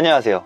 안녕하세요.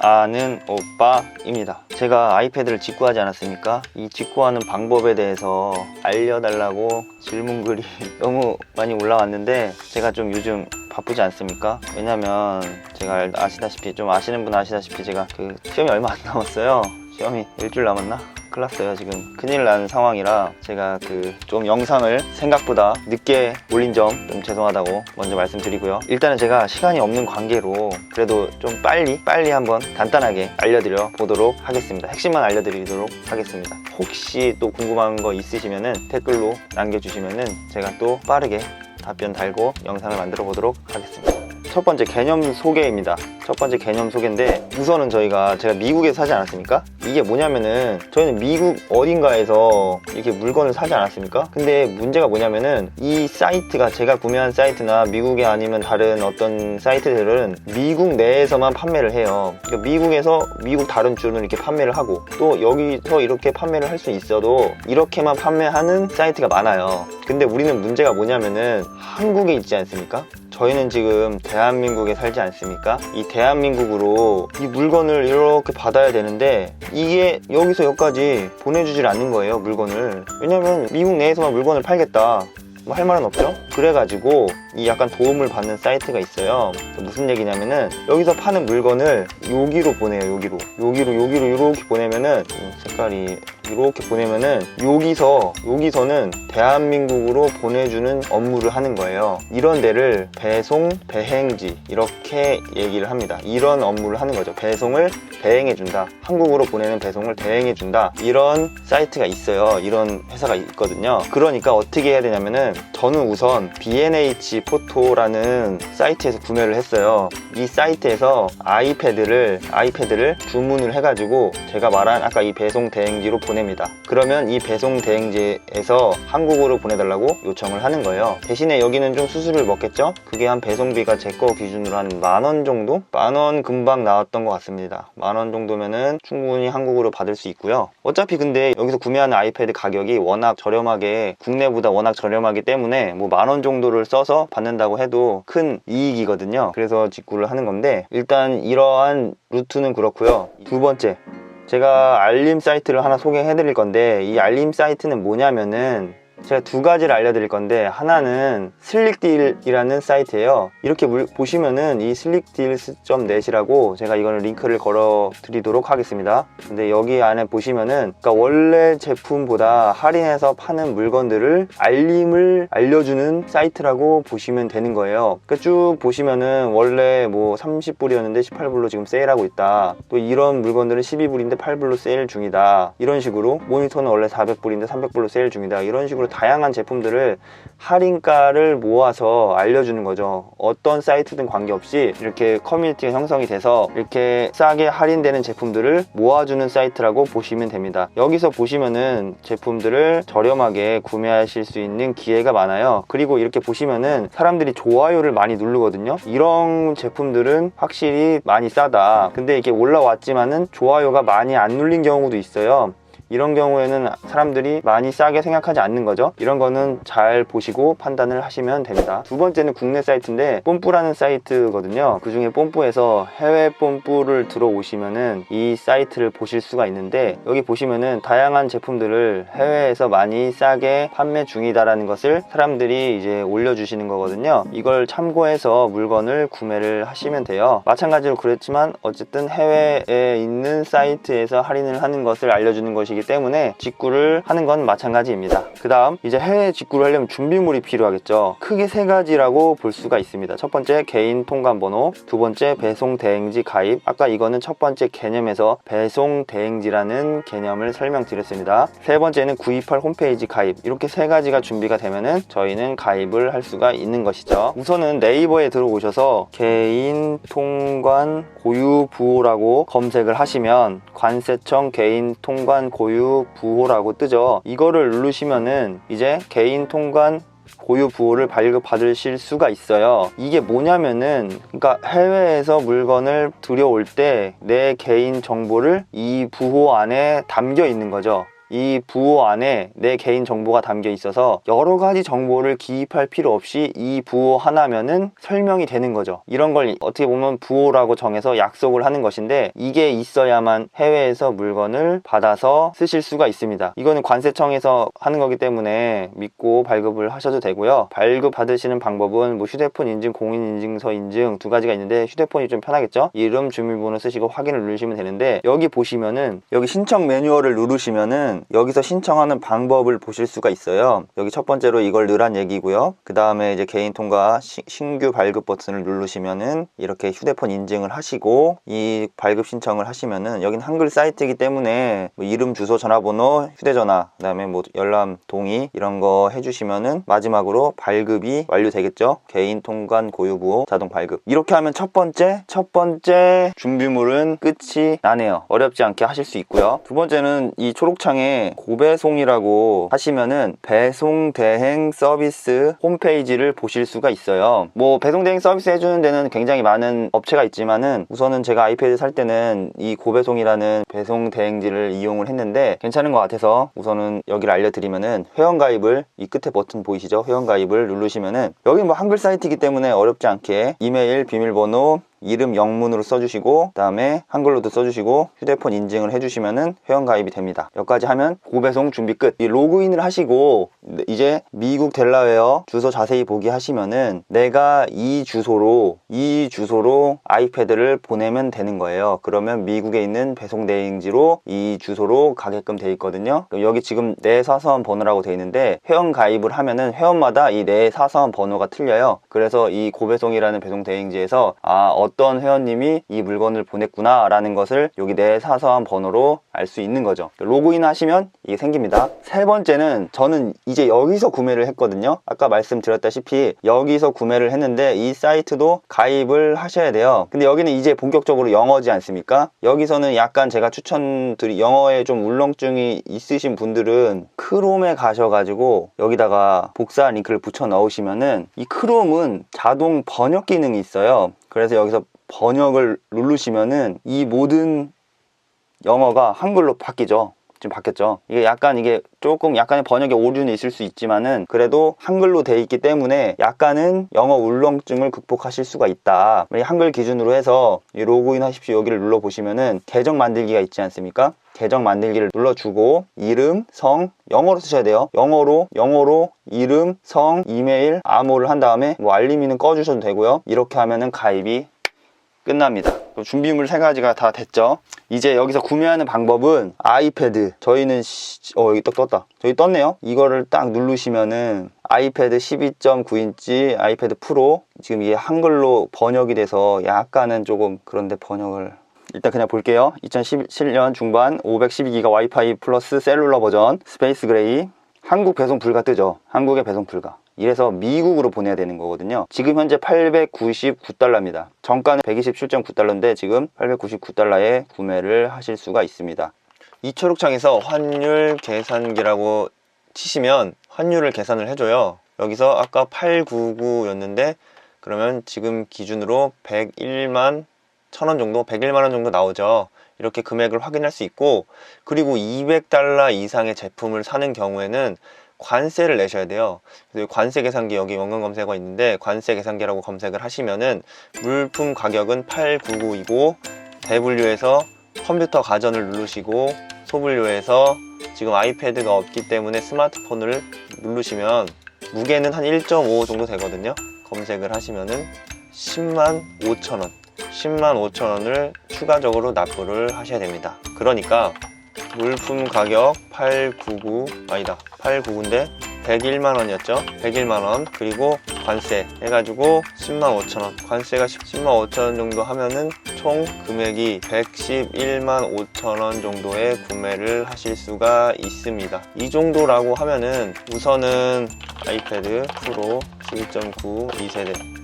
아는 오빠입니다. 제가 아이패드를 직구하지 않았습니까? 이 직구하는 방법에 대해서 알려달라고 질문글이 너무 많이 올라왔는데 제가 좀 요즘 바쁘지 않습니까? 왜냐면 제가 알- 아시다시피 좀 아시는 분 아시다시피 제가 그 시험이 얼마 안 남았어요. 시험이 일주일 남았나? 큰일 났어요 지금. 큰일 난 상황이라 제가 그 좀 영상을 생각보다 늦게 올린 점 좀 죄송하다고 먼저 말씀드리고요. 일단은 제가 시간이 없는 관계로 그래도 좀 빨리 빨리 한번 간단하게 알려드려 보도록 하겠습니다. 핵심만 알려드리도록 하겠습니다. 혹시 또 궁금한 거 있으시면은 댓글로 남겨주시면은 제가 또 빠르게 답변 달고 영상을 만들어 보도록 하겠습니다 첫 번째 개념 소개입니다. 첫 번째 개념 소개인데 우선은 저희가 제가 미국에서 사지 않았습니까? 이게 뭐냐면은 저희는 미국 어딘가에서 이렇게 물건을 사지 않았습니까? 근데 문제가 뭐냐면은 이 사이트가 제가 구매한 사이트나 미국이 아니면 다른 어떤 사이트들은 미국 내에서만 판매를 해요. 그러니까 미국에서 미국 다른 주는 이렇게 판매를 하고 또 여기서 이렇게 판매를 할 수 있어도 이렇게만 판매하는 사이트가 많아요. 근데 우리는 문제가 뭐냐면은 한국에 있지 않습니까? 저희는 지금 대한민국에 살지 않습니까? 이 대한민국으로 이 물건을 이렇게 받아야 되는데 이게 여기서 여기까지 보내주질 않는 거예요, 물건을. 왜냐면 미국 내에서만 물건을 팔겠다. 뭐 할 말은 없죠? 그래가지고 이 약간 도움을 받는 사이트가 있어요. 무슨 얘기냐면은 여기서 파는 물건을 여기로 보내요, 여기로. 여기로, 여기로 이렇게 보내면은 이 색깔이 이렇게 보내면은 여기서 여기서는 대한민국으로 보내주는 업무를 하는 거예요. 이런 데를 배송 배행지 이렇게 얘기를 합니다. 이런 업무를 하는 거죠. 배송을 대행해 준다. 한국으로 보내는 배송을 대행해 준다. 이런 사이트가 있어요. 이런 회사가 있거든요. 그러니까 어떻게 해야 되냐면은 저는 우선 B&H 포토라는 사이트에서 구매를 했어요. 이 사이트에서 아이패드를 아이패드를 주문을 해가지고 제가 말한 아까 이 배송 대행지로 보 냅니다. 그러면 이 배송 대행지에서 한국으로 보내달라고 요청을 하는 거예요. 대신에 여기는 좀 수수료를 먹겠죠? 그게 한 배송비가 제 거 기준으로 한 만 원 정도? 만 원 금방 나왔던 것 같습니다. 만 원 정도면은 충분히 한국으로 받을 수 있고요. 어차피 근데 여기서 구매하는 아이패드 가격이 워낙 저렴하게 국내보다 워낙 저렴하기 때문에 뭐 만 원 정도를 써서 받는다고 해도 큰 이익이거든요. 그래서 직구를 하는 건데 일단 이러한 루트는 그렇고요. 두 번째 제가 알림 사이트를 하나 소개해 드릴 건데 이 알림 사이트는 뭐냐면은 제가 두 가지를 알려드릴 건데 하나는 슬릭딜이라는 사이트예요. 이렇게 물- 보시면은 이 슬릭딜스.net이라고 제가 이거는 링크를 걸어 드리도록 하겠습니다. 근데 여기 안에 보시면은 그러니까 원래 제품보다 할인해서 파는 물건들을 알림을 알려주는 사이트라고 보시면 되는 거예요. 그러니까 쭉 보시면은 원래 뭐 30불이었는데 18불로 지금 세일하고 있다. 또 이런 물건들은 12불인데 8불로 세일 중이다. 이런 식으로 모니터는 원래 400불인데 300불로 세일 중이다. 이런 식으로 다양한 제품들을 할인가를 모아서 알려주는 거죠. 어떤 사이트든 관계없이 이렇게 커뮤니티가 형성이 돼서 이렇게 싸게 할인되는 제품들을 모아주는 사이트라고 보시면 됩니다. 여기서 보시면은 제품들을 저렴하게 구매하실 수 있는 기회가 많아요. 그리고 이렇게 보시면은 사람들이 좋아요를 많이 누르거든요. 이런 제품들은 확실히 많이 싸다. 근데 이게 올라왔지만은 좋아요가 많이 안 눌린 경우도 있어요 이런 경우에는 사람들이 많이 싸게 생각하지 않는 거죠. 이런 거는 잘 보시고 판단을 하시면 됩니다. 두 번째는 국내 사이트인데 뽐뿌라는 사이트거든요. 그 중에 뽐뿌에서 해외 뽐뿌를 들어오시면은 이 사이트를 보실 수가 있는데 여기 보시면은 다양한 제품들을 해외에서 많이 싸게 판매 중이다라는 것을 사람들이 이제 올려주시는 거거든요. 이걸 참고해서 물건을 구매를 하시면 돼요. 마찬가지로 그렇지만 어쨌든 해외에 있는 사이트에서 할인을 하는 것을 알려주는 것이기 때문에 직구를 하는 건 마찬가지입니다. 그 다음 이제 해외 직구를 하려면 준비물이 필요하겠죠. 크게 세 가지라고 볼 수가 있습니다. 첫 번째 개인 통관 번호, 두 번째 배송 대행지 가입. 아까 이거는 첫 번째 개념에서 배송 대행지라는 개념을 설명드렸습니다. 세 번째는 구입할 홈페이지 가입. 이렇게 세 가지가 준비가 되면은 저희는 가입을 할 수가 있는 것이죠. 우선은 네이버에 들어오셔서 개인 통관 고유 부호라고 검색을 하시면 관세청 개인 통관 고유 부호라고 뜨죠. 이거를 누르시면은 이제 개인 통관 고유 부호를 발급받으실 수가 있어요. 이게 뭐냐면은 그러니까 해외에서 물건을 들여올 때 내 개인 정보를 이 부호 안에 담겨 있는 거죠. 이 부호 안에 내 개인 정보가 담겨 있어서 여러 가지 정보를 기입할 필요 없이 이 부호 하나면은 설명이 되는 거죠. 이런 걸 어떻게 보면 부호라고 정해서 약속을 하는 것인데 이게 있어야만 해외에서 물건을 받아서 쓰실 수가 있습니다. 이거는 관세청에서 하는 거기 때문에 믿고 발급을 하셔도 되고요. 발급 받으시는 방법은 뭐 휴대폰 인증, 공인인증서 인증 두 가지가 있는데 휴대폰이 좀 편하겠죠? 이름, 주민번호 쓰시고 확인을 누르시면 되는데 여기 보시면은 여기 신청 매뉴얼을 누르시면은 여기서 신청하는 방법을 보실 수가 있어요. 여기 첫 번째로 이걸 넣으란 얘기고요. 그 다음에 이제 개인 통과 시- 신규 발급 버튼을 누르시면은 이렇게 휴대폰 인증을 하시고 이 발급 신청을 하시면은 여긴 한글 사이트이기 때문에 뭐 이름, 주소, 전화번호, 휴대전화, 그 다음에 뭐 열람 동의 이런 거 해주시면은 마지막으로 발급이 완료되겠죠. 개인 통관 고유부호 자동 발급 이렇게 하면 첫 번째 첫 번째 준비물은 끝이 나네요. 어렵지 않게 하실 수 있고요. 두 번째는 이 초록창에 고배송이라고 하시면은 배송 대행 서비스 홈페이지를 보실 수가 있어요. 뭐 배송 대행 서비스 해주는 데는 굉장히 많은 업체가 있지만은 우선은 제가 아이패드 살 때는 이 고배송이라는 배송 대행지를 이용을 했는데 괜찮은 것 같아서 우선은 여기를 알려드리면은 회원가입을 이 끝에 버튼 보이시죠? 회원가입을 누르시면은 여기 뭐 한글 사이트이기 때문에 어렵지 않게 이메일, 비밀번호, 이름 영문으로 써주시고 그 다음에 한글로도 써주시고 휴대폰 인증을 해주시면은 회원 가입이 됩니다. 여기까지 하면 고배송 준비 끝. 이 로그인을 하시고 이제 미국 델라웨어 주소 자세히 보기 하시면은 내가 이 주소로 이 주소로 아이패드를 보내면 되는 거예요. 그러면 미국에 있는 배송 대행지로 이 주소로 가게끔 돼 있거든요. 여기 지금 내 사서함 번호라고 돼 있는데 회원 가입을 하면은 회원마다 이 내 사서함 번호가 틀려요. 그래서 이 고배송이라는 배송 대행지에서 아 어떤 회원님이 이 물건을 보냈구나 라는 것을 여기 내 사서함 번호로 알 수 있는 거죠. 로그인 하시면 이게 생깁니다. 세 번째는 저는 이제 여기서 구매를 했거든요. 아까 말씀드렸다시피 여기서 구매를 했는데 이 사이트도 가입을 하셔야 돼요. 근데 여기는 이제 본격적으로 영어지 않습니까? 여기서는 약간 제가 추천드리 영어에 좀 울렁증이 있으신 분들은 크롬에 가셔가지고 여기다가 복사한 링크를 붙여 넣으시면은 이 크롬은 자동 번역 기능이 있어요. 그래서 여기서 번역을 누르시면은 이 모든 영어가 한글로 바뀌죠. 지금 바뀌었죠. 이게 약간 이게 조금 약간의 번역에 오류는 있을 수 있지만은 그래도 한글로 돼 있기 때문에 약간은 영어 울렁증을 극복하실 수가 있다. 이 한글 기준으로 해서 이 로그인 하십시오 여기를 눌러 보시면은 계정 만들기가 있지 않습니까? 계정 만들기를 눌러주고 이름, 성, 영어로 쓰셔야 돼요. 영어로 영어로 이름, 성, 이메일, 암호를 한 다음에 뭐 알림이는 꺼주셔도 되고요. 이렇게 하면은 가입이 끝납니다. 준비물 세 가지가 다 됐죠. 이제 여기서 구매하는 방법은 아이패드. 저희는 시- 어 여기 떡 떴다. 저기 떴네요. 이거를 딱 누르시면은 아이패드 12.9인치 아이패드 프로 지금 이게 한글로 번역이 돼서 약간은 조금 그런데 번역을 일단 그냥 볼게요. 2017년 중반 512기가 와이파이 플러스 셀룰러 버전 스페이스 그레이 한국 배송 불가 뜨죠. 한국에 배송 불가. 이래서 미국으로 보내야 되는 거거든요. 지금 현재 899달러입니다. 정가는 127.9달러인데 지금 899달러에 구매를 하실 수가 있습니다. 이 초록창에서 환율 계산기라고 치시면 환율을 계산을 해줘요. 여기서 아까 899였는데 그러면 지금 기준으로 101만 1000원 정도, 101만 원 정도 나오죠. 이렇게 금액을 확인할 수 있고 그리고 200달러 이상의 제품을 사는 경우에는 관세를 내셔야 돼요. 그래서 관세 계산기 여기 원금 검색어 있는데 관세 계산기라고 검색을 하시면은 물품 가격은 899이고 대분류에서 컴퓨터 가전을 누르시고 소분류에서 지금 아이패드가 없기 때문에 스마트폰을 누르시면 무게는 한 1.5 정도 되거든요. 검색을 하시면은 10만 5천 원, 10만 5천 원을 추가적으로 납부를 하셔야 됩니다. 그러니까 물품 가격 899 아니다 899인데 101만 원이었죠. 101만 원. 그리고 관세 해가지고 10만 5천 원. 관세가 10만 5천 원 정도 하면은 총 금액이 111만 5천 원 정도의 구매를 하실 수가 있습니다. 이 정도라고 하면은 우선은 아이패드 프로 11.9 2세대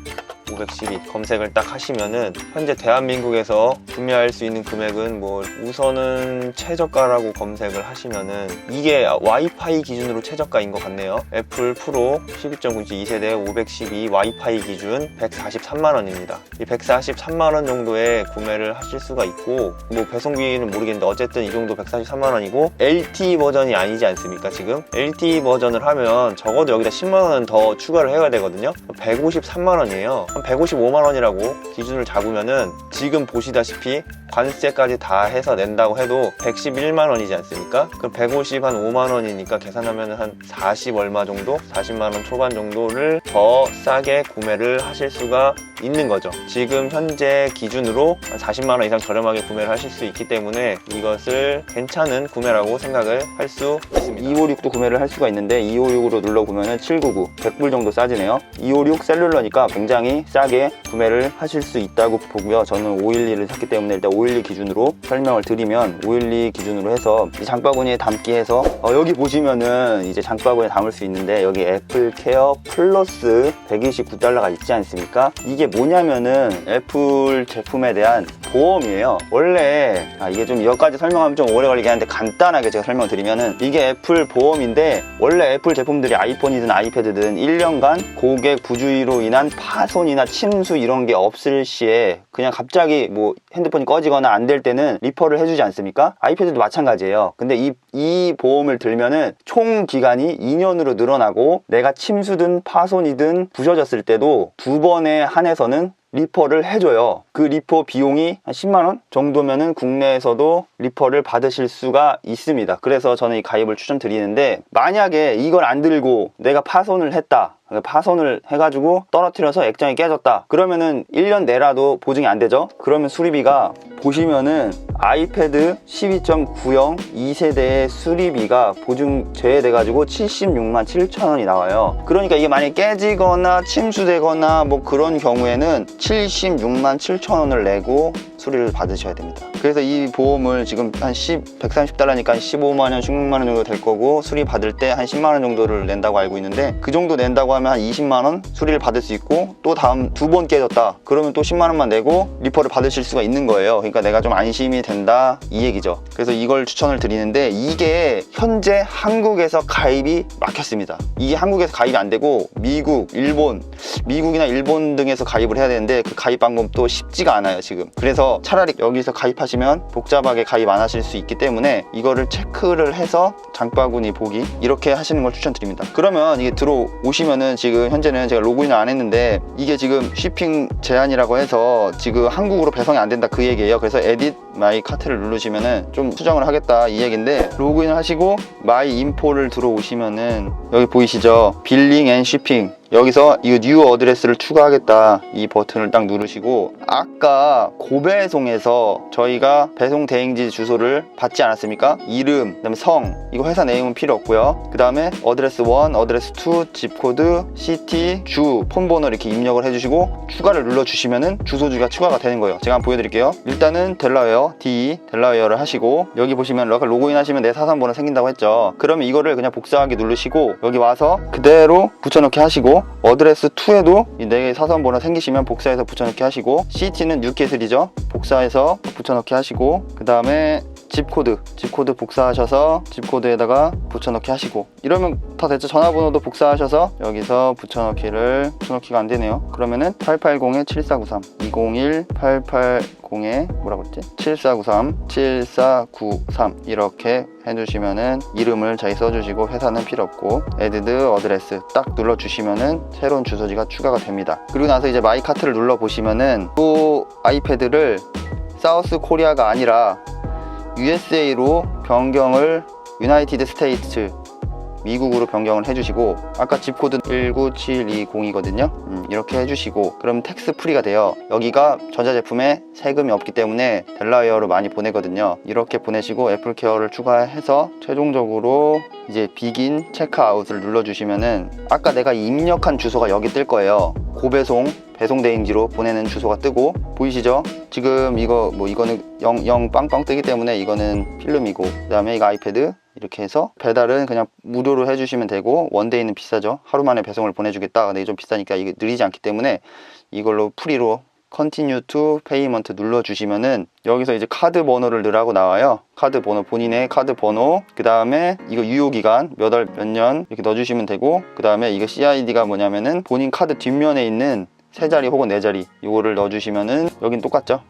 512 검색을 딱 하시면은 현재 대한민국에서 구매할 수 있는 금액은 뭐 우선은 최저가라고 검색을 하시면은 이게 와이파이 기준으로 최저가인 것 같네요. 애플 프로 12.9인치 2세대 512 와이파이 기준 143만 원입니다. 이 143만 원 정도에 구매를 하실 수가 있고 뭐 배송비는 모르겠는데 어쨌든 이 정도 143만 원이고 LTE 버전이 아니지 않습니까 지금? LTE 버전을 하면 적어도 여기다 10만 원은 더 추가를 해야 되거든요. 153만 원이에요. 한 155만 원이라고 기준을 잡으면은 지금 보시다시피 관세까지 다 해서 낸다고 해도 111만 원이지 않습니까? 그럼 150 한 5만 원이니까 계산하면 한 40 얼마 정도? 40만 원 초반 정도를 더 싸게 구매를 하실 수가 있는 거죠. 지금 현재 기준으로 한 40만 원 이상 저렴하게 구매를 하실 수 있기 때문에 이것을 괜찮은 구매라고 생각을 할 수 있습니다. 256도 구매를 할 수가 있는데 256으로 눌러보면 799 100불 정도 싸지네요 256 셀룰러니까 굉장히 싸게 구매를 하실 수 있다고 보고요 저는 512를 샀기 때문에 일단 512 기준으로 설명을 드리면 512 기준으로 해서 이 장바구니에 담기 해서 어, 여기 보시면은 이제 장바구니에 담을 수 있는데 여기 애플 케어 플러스 129달러가 있지 않습니까? 이게 뭐냐면은 애플 제품에 대한 보험이에요. 원래 아, 이게 좀 여기까지 설명하면 좀 오래 걸리긴 하는데 간단하게 제가 설명드리면은 이게 애플 보험인데 원래 애플 제품들이 아이폰이든 아이패드든 1년간 고객 부주의로 인한 파손이나 침수 이런 게 없을 시에 그냥 갑자기 뭐 핸드폰이 꺼지 거나 안 될 때는 리퍼를 해주지 않습니까? 아이패드도 마찬가지예요. 근데 이, 이 보험을 들면은 총 기간이 2년으로 늘어나고 내가 침수든 파손이든 부셔졌을 때도 두 번에 한해서는 리퍼를 해줘요. 그 리퍼 비용이 한 10만원 정도면은 국내에서도 리퍼를 받으실 수가 있습니다. 그래서 저는 이 가입을 추천드리는데 만약에 이걸 안 들고 내가 파손을 했다. 파손을 해가지고 떨어뜨려서 액정이 깨졌다. 그러면은 1년 내라도 보증이 안 되죠? 그러면 수리비가 보시면은 아이패드 12.90 2세대의 수리비가 보증 제외돼가지고 76만 7천 원이 나와요. 그러니까 이게 만약에 깨지거나 침수되거나 뭐 그런 경우에는 76만 7천 원을 내고 수리를 받으셔야 됩니다. 그래서 이 보험을 지금 한 10, 130달러니까 15만 원, 16만 원 정도 될 거고 수리 받을 때 한 10만 원 정도를 낸다고 알고 있는데 그 정도 낸다고 하면 한 20만 원 수리를 받을 수 있고 또 다음 두 번 깨졌다. 그러면 또 10만 원만 내고 리퍼를 받으실 수가 있는 거예요. 그러니까 내가 좀 안심이 된다 이 얘기죠. 그래서 이걸 추천을 드리는데 이게 현재 한국에서 가입이 막혔습니다. 이게 한국에서 가입이 안 되고 미국, 일본, 미국이나 일본 등에서 가입을 해야 되는데 그 가입 방법도 쉽지가 않아요 지금. 그래서 차라리 여기서 가입하시면 복잡하게 가입 안 하실 수 있기 때문에 이거를 체크를 해서 장바구니 보기 이렇게 하시는 걸 추천드립니다. 그러면 이게 들어오시면은 지금 현재는 제가 로그인을 안 했는데 이게 지금 쉬핑 제한이라고 해서 지금 한국으로 배송이 안 된다 그 얘기예요. 그래서 에딧 마이 카트를 누르시면은 좀 수정을 하겠다 이 얘기인데 로그인을 하시고 마이 인포를 들어오시면은 여기 보이시죠? 빌링 앤 쉬핑 여기서 이 뉴 어드레스를 추가하겠다 이 버튼을 딱 누르시고 아까 고배송에서 저희가 배송 대행지 주소를 받지 않았습니까? 이름, 그다음에 성 이거 회사 내용은 필요 없고요. 그 다음에 어드레스 1, 어드레스 2, 집코드, 시티, 주, 폰번호 이렇게 입력을 해주시고 추가를 눌러주시면은 주소지가 추가가 되는 거예요. 제가 한번 보여드릴게요. 일단은 델라웨어 D 델라웨어를 하시고 여기 보시면 로그인 하시면 내 사산번호 생긴다고 했죠. 그러면 이거를 그냥 복사하기 누르시고 여기 와서 그대로 붙여넣기 하시고 어드레스 2에도 내 사선번호 생기시면 복사해서 붙여넣기 하시고 CT는 뉴캐슬이죠 복사해서 붙여넣기 하시고 그 다음에 집코드 집코드 복사하셔서 집코드에다가 붙여넣기 하시고. 이러면 다 됐죠? 전화번호도 복사하셔서 여기서 붙여넣기를 붙여넣기가 안 되네요. 그러면은 880에 7493 201 880에 뭐라 그랬지? 7493 7493 이렇게 해주시면은 이름을 잘 써주시고 회사는 필요 없고 에드드 어드레스 딱 눌러주시면은 새로운 주소지가 추가가 됩니다. 그리고 나서 이제 마이 카트를 눌러 보시면은 또 아이패드를 사우스 코리아가 아니라 USA로 변경을 유나이티드 스테이트 미국으로 변경을 해주시고 아까 집코드 19720이거든요. 음, 이렇게 해주시고 그럼 텍스 프리가 돼요. 여기가 전자제품에 세금이 없기 때문에 델라웨어로 많이 보내거든요. 이렇게 보내시고 애플케어를 추가해서 최종적으로 이제 비긴 체크아웃을 눌러주시면은 아까 내가 입력한 주소가 여기 뜰 거예요. 고배송 배송 대행지로 보내는 주소가 뜨고 보이시죠? 지금 이거 뭐 이거는 0, 0 빵빵 뜨기 때문에 이거는 필름이고 그 다음에 이거 아이패드 이렇게 해서 배달은 그냥 무료로 해주시면 되고 원데이는 비싸죠 하루 만에 배송을 보내주겠다 근데 좀 비싸니까 이게 느리지 않기 때문에 이걸로 프리로 Continue to Payment 눌러주시면은 여기서 이제 카드 번호를 넣으라고 나와요. 카드 번호, 본인의 카드 번호, 그 다음에 이거 유효기간 몇 월, 몇 년 이렇게 넣어주시면 되고, 그 다음에 이거 CID가 뭐냐면은 본인 카드 뒷면에 있는 세 자리 혹은 네 자리 이거를 넣어주시면은 여긴 똑같죠.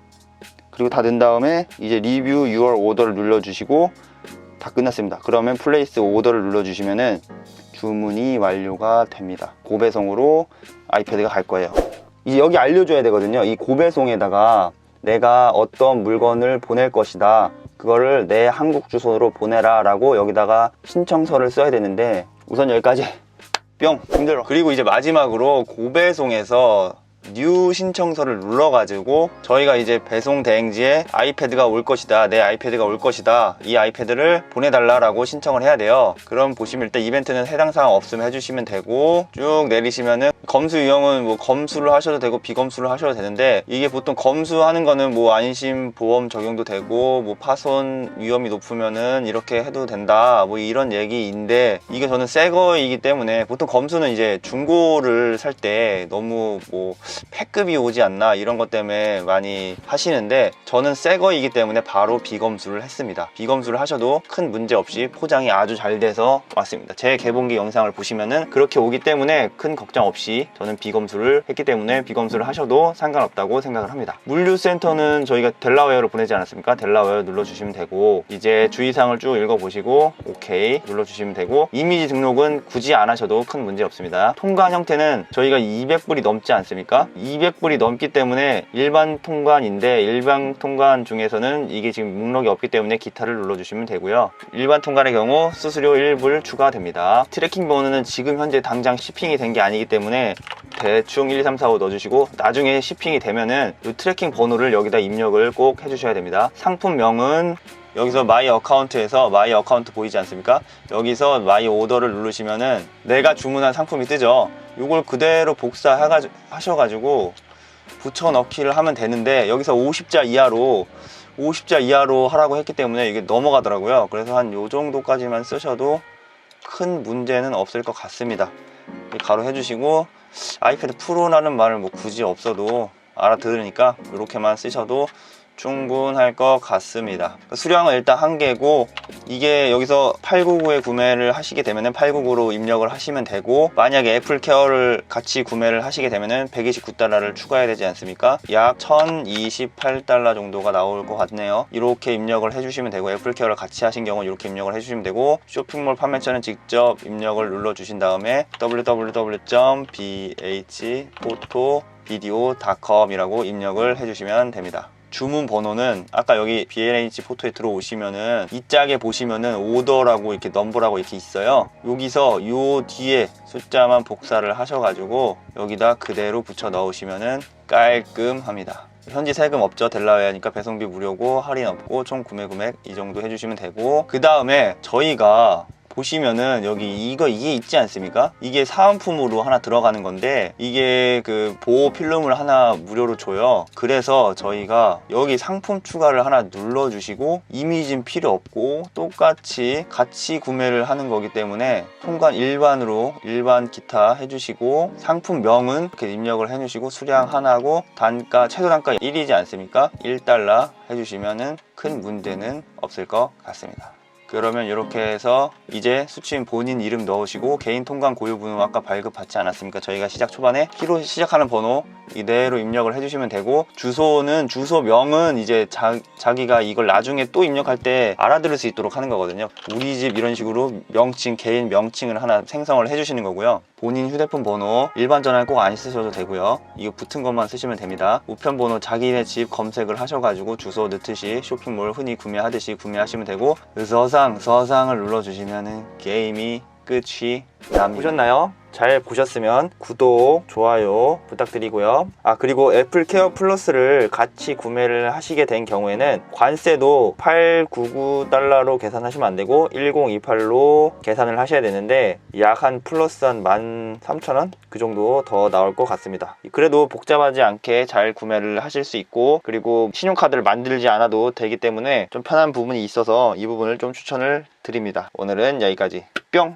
그리고 다 된 다음에 이제 리뷰 유얼 오더를 눌러주시고 다 끝났습니다. 그러면 플레이스 오더를 눌러주시면은 주문이 완료가 됩니다. 고배송으로 아이패드가 갈 거예요. 이제 여기 알려줘야 되거든요. 이 고배송에다가 내가 어떤 물건을 보낼 것이다. 그거를 내 한국 주소로 보내라 라고 여기다가 신청서를 써야 되는데 우선 여기까지 뿅 힘들어. 그리고 이제 마지막으로 고배송에서 뉴 신청서를 눌러가지고 저희가 이제 배송 대행지에 아이패드가 올 것이다 내 아이패드가 올 것이다 이 아이패드를 보내달라라고 신청을 해야 돼요. 그럼 보시면 일단 이벤트는 해당 사항 없으면 해주시면 되고 쭉 내리시면은 검수 유형은 뭐 검수를 하셔도 되고 비검수를 하셔도 되는데 이게 보통 검수하는 거는 뭐 안심 보험 적용도 되고 뭐 파손 위험이 높으면은 이렇게 해도 된다 뭐 이런 얘기인데 이게 저는 새 거이기 때문에 보통 검수는 이제 중고를 살 때 너무 뭐 패급이 오지 않나 이런 것 때문에 많이 하시는데 저는 새 거이기 때문에 바로 비검수를 했습니다. 비검수를 하셔도 큰 문제 없이 포장이 아주 잘 돼서 왔습니다. 제 개봉기 영상을 보시면은 그렇게 오기 때문에 큰 걱정 없이 저는 비검수를 했기 때문에 비검수를 하셔도 상관없다고 생각을 합니다. 물류센터는 저희가 델라웨어로 보내지 않았습니까? 델라웨어 눌러주시면 되고 이제 주의사항을 쭉 읽어보시고 오케이 눌러주시면 되고 이미지 등록은 굳이 안 하셔도 큰 문제 없습니다. 통관 형태는 저희가 200불이 넘지 않습니까 200불이 넘기 때문에 일반 통관인데 일반 통관 중에서는 이게 지금 목록이 없기 때문에 기타를 눌러주시면 되고요. 일반 통관의 경우 수수료 1불 추가됩니다. 트래킹 번호는 지금 현재 당장 shipping이 된 게 아니기 때문에 대충 1, 2, 3, 4, 5 넣어주시고 나중에 shipping이 되면은 이 트래킹 번호를 여기다 입력을 꼭 해주셔야 됩니다. 상품명은 여기서 마이 어카운트에서 마이 어카운트 보이지 않습니까? 여기서 마이 오더를 누르시면은 내가 주문한 상품이 뜨죠. 이걸 그대로 복사하셔가지고 붙여 넣기를 하면 되는데 여기서 50자 이하로 50자 이하로 하라고 했기 때문에 이게 넘어가더라고요. 그래서 한 요 정도까지만 쓰셔도 큰 문제는 없을 것 같습니다. 가로 해주시고 아이패드 프로라는 말을 뭐 굳이 없어도 알아들으니까 이렇게만 쓰셔도 충분할 것 같습니다. 수량은 일단 한 개고 이게 여기서 899에 구매를 하시게 되면은 899로 입력을 하시면 되고 만약에 애플 케어를 같이 구매를 하시게 되면은 129달러를 추가해야 되지 않습니까? 약 1028달러 정도가 나올 것 같네요. 이렇게 입력을 해주시면 되고 애플 케어를 같이 하신 경우 이렇게 입력을 해주시면 되고 쇼핑몰 판매처는 직접 입력을 눌러 주신 다음에 www.bhphotovideo.com이라고 입력을 해주시면 됩니다. 주문 번호는 아까 여기 BLH 포토에 들어오시면은 이 짝에 보시면은 오더라고 이렇게 넘버라고 이렇게 있어요. 여기서 요 뒤에 숫자만 복사를 하셔가지고 여기다 그대로 붙여 넣으시면은 깔끔합니다. 현지 세금 없죠 델라웨어니까 배송비 무료고 할인 없고 총 구매 금액 이 정도 해주시면 되고 그 다음에 저희가 보시면은 여기 이거 이게 있지 않습니까? 이게 사은품으로 하나 들어가는 건데 이게 그 보호 필름을 하나 무료로 줘요. 그래서 저희가 여기 상품 추가를 하나 눌러 주시고 이미지는 필요 없고 똑같이 같이 구매를 하는 거기 때문에 통관 일반으로 일반 기타 해주시고 상품명은 이렇게 입력을 해주시고 수량 하나고 단가 최소 단가 1이지 않습니까? 1달러 해주시면은 큰 문제는 없을 것 같습니다. 그러면 이렇게 해서 이제 수취인 본인 이름 넣으시고 개인 통관 고유 번호 아까 발급받지 않았습니까? 저희가 시작 초반에 키로 시작하는 번호 이대로 입력을 해주시면 되고 주소는 주소명은 이제 자, 자기가 이걸 나중에 또 입력할 때 알아들을 수 있도록 하는 거거든요. 우리 집 이런 식으로 명칭 개인 명칭을 하나 생성을 해주시는 거고요. 본인 휴대폰 번호 일반 전화는 꼭 안 쓰셔도 되고요. 이거 붙은 것만 쓰시면 됩니다. 우편 번호 자기네 집 검색을 하셔가지고 주소 넣듯이 쇼핑몰 흔히 구매하듯이 구매하시면 되고 서상 서상을 눌러주시면은 게임이 끝이 납니다. 보셨나요? 잘 보셨으면 구독, 좋아요 부탁드리고요. 아, 그리고 애플 케어 플러스를 같이 구매를 하시게 된 경우에는 관세도 899달러로 계산하시면 안 되고 1028로 계산을 하셔야 되는데 약 한 플러스 한 13,000원? 그 정도 더 나올 것 같습니다. 그래도 복잡하지 않게 잘 구매를 하실 수 있고 그리고 신용카드를 만들지 않아도 되기 때문에 좀 편한 부분이 있어서 이 부분을 좀 추천을 드립니다. 오늘은 여기까지. 뿅!